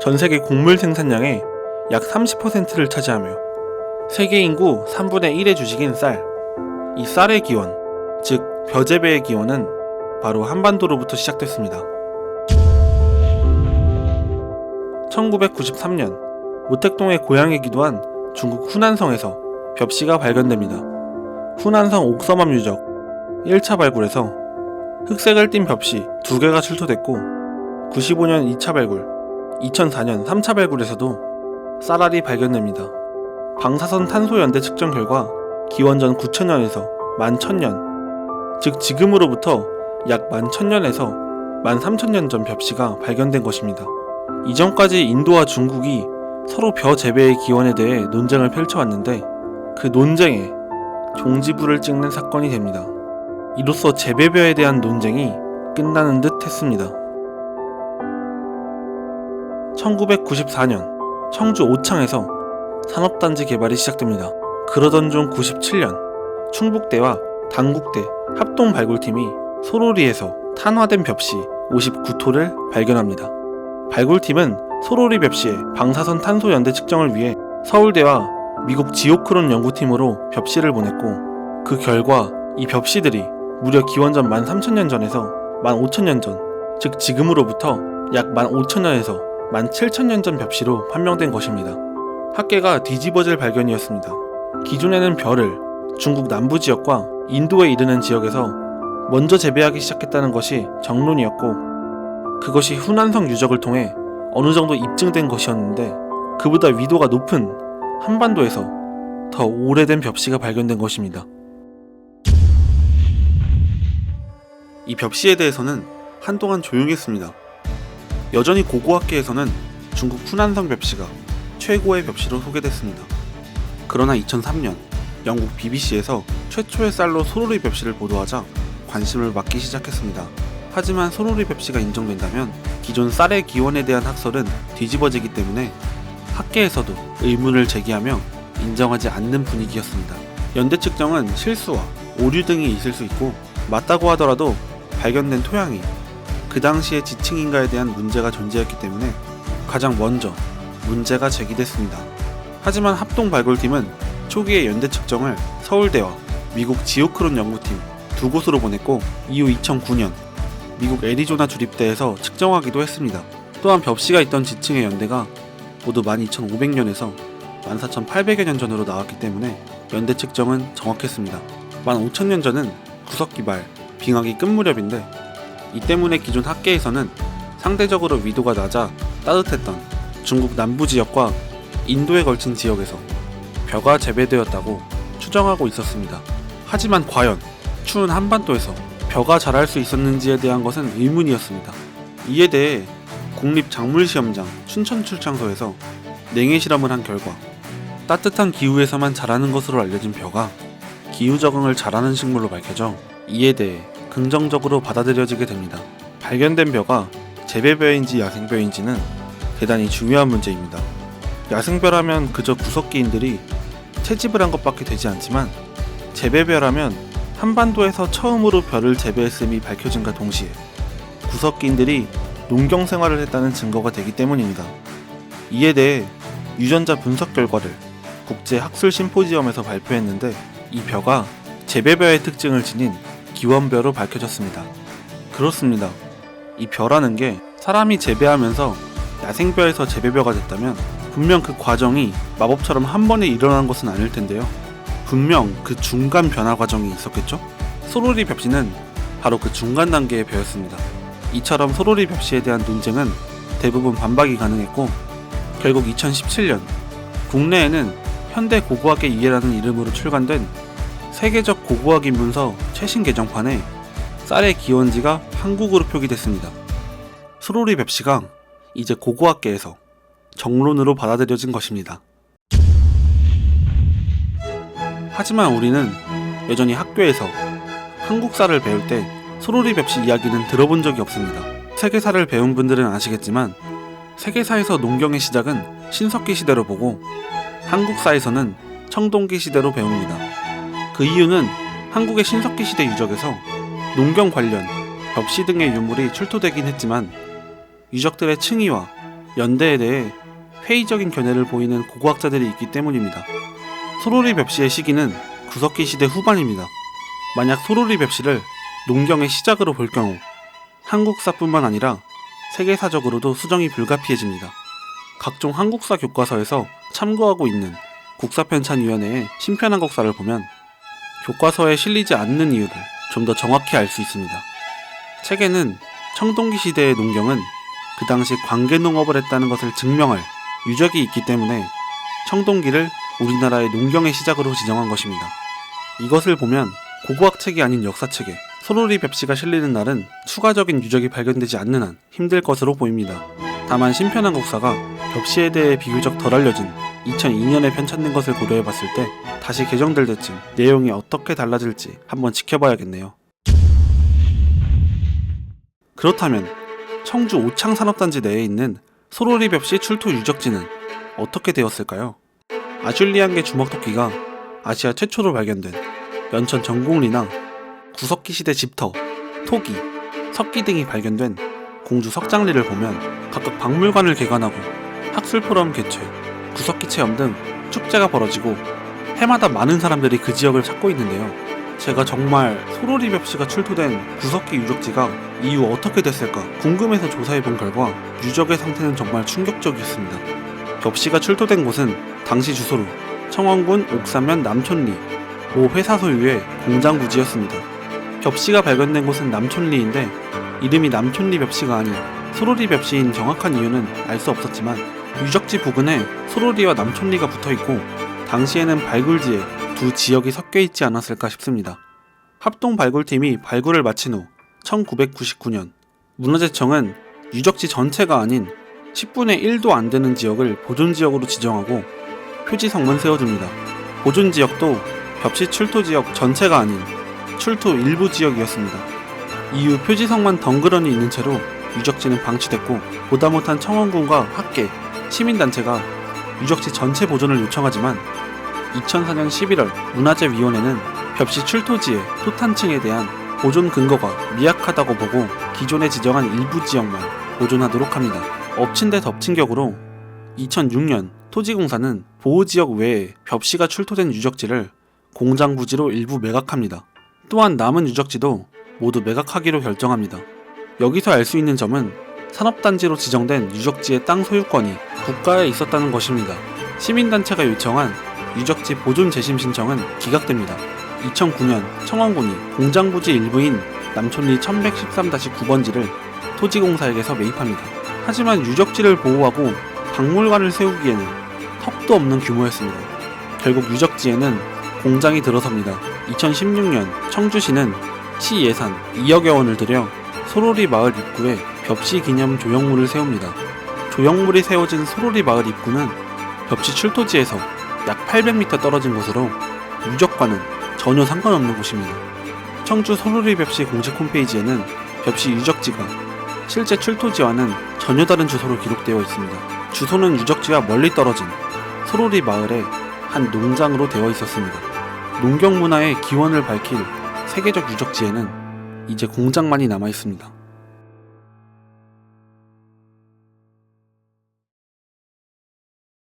전 세계 곡물 생산량의 약 30%를 차지하며 세계 인구 3분의 1의 주식인 쌀. 이 쌀의 기원, 즉 벼재배의 기원은 바로 한반도로부터 시작됐습니다. 1993년 모택동의 고향이기도 한 중국 후난성에서 벽시가 발견됩니다. 후난성 옥섬암 유적 1차 발굴에서 흑색을 띤 벽시 2개가 출토됐고 95년 2차 발굴, 2004년 3차 발굴에서도 쌀알이 발견됩니다. 방사선 탄소 연대 측정 결과 기원전 9천년에서 11,000년, 즉 지금으로부터 약 11,000년에서 13,000년 전 벽시가 발견된 것입니다. 이전까지 인도와 중국이 서로 벼 재배의 기원에 대해 논쟁을 펼쳐왔는데 그 논쟁에 종지부를 찍는 사건이 됩니다. 이로써 재배벼에 대한 논쟁이 끝나는 듯 했습니다. 1994년 청주 오창에서 산업단지 개발이 시작됩니다. 그러던 중 97년 충북대와 당국대 합동 발굴팀이 소로리에서 탄화된 벽시 59토를 발견합니다. 발굴팀은 소로리 벽시의 방사선 탄소 연대 측정을 위해 서울대와 미국 지오크론 연구팀으로 벽시를 보냈고 그 결과 이 벽시들이 무려 기원전 13,000년 전에서 15,000년 전, 즉 지금으로부터 약 15,000년에서 17,000년 전 벽시로 판명된 것입니다. 학계가 뒤집어질 발견이었습니다. 기존에는 별을 중국 남부 지역과 인도에 이르는 지역에서 먼저 재배하기 시작했다는 것이 정론이었고 그것이 후난성 유적을 통해 어느 정도 입증된 것이었는데 그보다 위도가 높은 한반도에서 더 오래된 벽시가 발견된 것입니다. 이 벽시에 대해서는 한동안 조용했습니다. 여전히 고고학계에서는 중국 후난성 벽시가 최고의 벽시로 소개됐습니다. 그러나 2003년 영국 BBC에서 최초의 쌀로 소로리 벽시를 보도하자 관심을 받기 시작했습니다. 하지만 소로리 벽시가 인정된다면 기존 쌀의 기원에 대한 학설은 뒤집어지기 때문에 학계에서도 의문을 제기하며 인정하지 않는 분위기였습니다. 연대 측정은 실수와 오류 등이 있을 수 있고 맞다고 하더라도 발견된 토양이 그 당시의 지층인가에 대한 문제가 존재했기 때문에 가장 먼저 문제가 제기됐습니다. 하지만 합동 발굴팀은 초기의 연대 측정을 서울대와 미국 지오크론 연구팀 두 곳으로 보냈고 이후 2009년 미국 애리조나 주립대에서 측정하기도 했습니다. 또한 벽시가 있던 지층의 연대가 모두 12,500년에서 14,800여 년 전으로 나왔기 때문에 연대 측정은 정확했습니다. 15,000년 전은 구석기발, 빙하기 끝 무렵인데 이 때문에 기존 학계에서는 상대적으로 위도가 낮아 따뜻했던 중국 남부 지역과 인도에 걸친 지역에서 벼가 재배되었다고 추정하고 있었습니다. 하지만 과연 추운 한반도에서 벼가 자랄 수 있었는지에 대한 것은 의문이었습니다. 이에 대해 국립작물시험장 춘천출창소에서 냉해 실험을 한 결과 따뜻한 기후에서만 자라는 것으로 알려진 벼가 기후 적응을 잘하는 식물로 밝혀져 이에 대해 긍정적으로 받아들여지게 됩니다. 발견된 벼가 재배벼인지 야생벼인지는 대단히 중요한 문제입니다. 야생벼라면 그저 구석기인들이 채집을 한 것밖에 되지 않지만 재배벼라면 한반도에서 처음으로 벼를 재배했음이 밝혀진과 동시에 구석기인들이 농경 생활을 했다는 증거가 되기 때문입니다. 이에 대해 유전자 분석 결과를 국제 학술 심포지엄에서 발표했는데 이 벼가 재배벼의 특징을 지닌 기원벼로 밝혀졌습니다. 그렇습니다. 이 벼라는 게 사람이 재배하면서 야생벼에서 재배벼가 됐다면 분명 그 과정이 마법처럼 한 번에 일어난 것은 아닐 텐데요. 분명 그 중간 변화 과정이 있었겠죠? 소로리 벽시는 바로 그 중간 단계의 벼였습니다. 이처럼 소로리 벽시에 대한 논쟁은 대부분 반박이 가능했고 결국 2017년 국내에는 현대 고고학의 이해라는 이름으로 출간된 세계적 고고학 인 문서 최신 개정판에 쌀의 기원지가 한국어로 표기됐습니다. 수로리 벽시가 이제 고고학계에서 정론으로 받아들여진 것입니다. 하지만 우리는 여전히 학교에서 한국 쌀을 배울 때 소로리 벽시 이야기는 들어본 적이 없습니다. 세계사를 배운 분들은 아시겠지만 세계사에서 농경의 시작은 신석기 시대로 보고 한국사에서는 청동기 시대로 배웁니다. 그 이유는 한국의 신석기 시대 유적에서 농경 관련 벽시 등의 유물이 출토되긴 했지만 유적들의 층위와 연대에 대해 회의적인 견해를 보이는 고고학자들이 있기 때문입니다. 소로리 벽시의 시기는 구석기 시대 후반입니다. 만약 소로리 벽시를 농경의 시작으로 볼 경우 한국사뿐만 아니라 세계사적으로도 수정이 불가피해집니다. 각종 한국사 교과서에서 참고하고 있는 국사편찬위원회의 심편한국사를 보면 교과서에 실리지 않는 이유를 좀 더 정확히 알 수 있습니다. 책에는 청동기 시대의 농경은 그 당시 관계 농업을 했다는 것을 증명할 유적이 있기 때문에 청동기를 우리나라의 농경의 시작으로 지정한 것입니다. 이것을 보면 고고학 책이 아닌 역사책에 소로리 벽시가 실리는 날은 추가적인 유적이 발견되지 않는 한 힘들 것으로 보입니다. 다만 심편한 국사가 벽시에 대해 비교적 덜 알려진 2002년에 편찬된 것을 고려해봤을 때 다시 개정될 때쯤 내용이 어떻게 달라질지 한번 지켜봐야겠네요. 그렇다면 청주 오창산업단지 내에 있는 소로리 벽시 출토 유적지는 어떻게 되었을까요? 아줄리안계 주먹토끼가 아시아 최초로 발견된 연천 전곡리나 구석기 시대 집터, 토기, 석기 등이 발견된 공주 석장리를 보면 각각 박물관을 개관하고 학술 포럼 개최, 구석기 체험 등 축제가 벌어지고 해마다 많은 사람들이 그 지역을 찾고 있는데요. 제가 정말 소로리 벽시가 출토된 구석기 유적지가 이후 어떻게 됐을까 궁금해서 조사해 본 결과 유적의 상태는 정말 충격적이었습니다. 벽시가 출토된 곳은 당시 주소로 청원군 옥사면 남촌리 모 회사 소유의 공장 부지였습니다. 벽시가 발견된 곳은 남촌리인데 이름이 남촌리 벽시가 아닌 소로리 벽시인 정확한 이유는 알 수 없었지만 유적지 부근에 소로리와 남촌리가 붙어 있고 당시에는 발굴지에 두 지역이 섞여 있지 않았을까 싶습니다. 합동 발굴팀이 발굴을 마친 후 1999년 문화재청은 유적지 전체가 아닌 10분의 1도 안 되는 지역을 보존 지역으로 지정하고 표지성만 세워줍니다. 보존 지역도 벽시 출토 지역 전체가 아닌 출토 일부 지역이었습니다. 이후 표지성만 덩그러니 있는 채로 유적지는 방치됐고 보다 못한 청원군과 학계, 시민단체가 유적지 전체 보존을 요청하지만 2004년 11월 문화재위원회는 벽시 출토지의 토탄층에 대한 보존 근거가 미약하다고 보고 기존에 지정한 일부 지역만 보존하도록 합니다. 엎친 데 덮친 격으로 2006년 토지공사는 보호지역 외에 벽시가 출토된 유적지를 공장 부지로 일부 매각합니다. 또한 남은 유적지도 모두 매각하기로 결정합니다. 여기서 알 수 있는 점은 산업단지로 지정된 유적지의 땅 소유권이 국가에 있었다는 것입니다. 시민단체가 요청한 유적지 보존 재심 신청은 기각됩니다. 2009년 청원군이 공장 부지 일부인 남촌리 1113-9번지를 토지공사에게서 매입합니다. 하지만 유적지를 보호하고 박물관을 세우기에는 턱도 없는 규모였습니다. 결국 유적지에는 공장이 들어섭니다. 2016년 청주시는 시 예산 2억여 원을 들여 소로리 마을 입구에 벽시 기념 조형물을 세웁니다. 조형물이 세워진 소로리 마을 입구는 벽시 출토지에서 약 800m 떨어진 곳으로 유적과는 전혀 상관없는 곳입니다. 청주 소로리 벽시 공식 홈페이지에는 벽시 유적지가 실제 출토지와는 전혀 다른 주소로 기록되어 있습니다. 주소는 유적지와 멀리 떨어진 소로리 마을의 한 농장으로 되어 있었습니다. 농경 문화의 기원을 밝힐 세계적 유적지에는 이제 공장만이 남아 있습니다.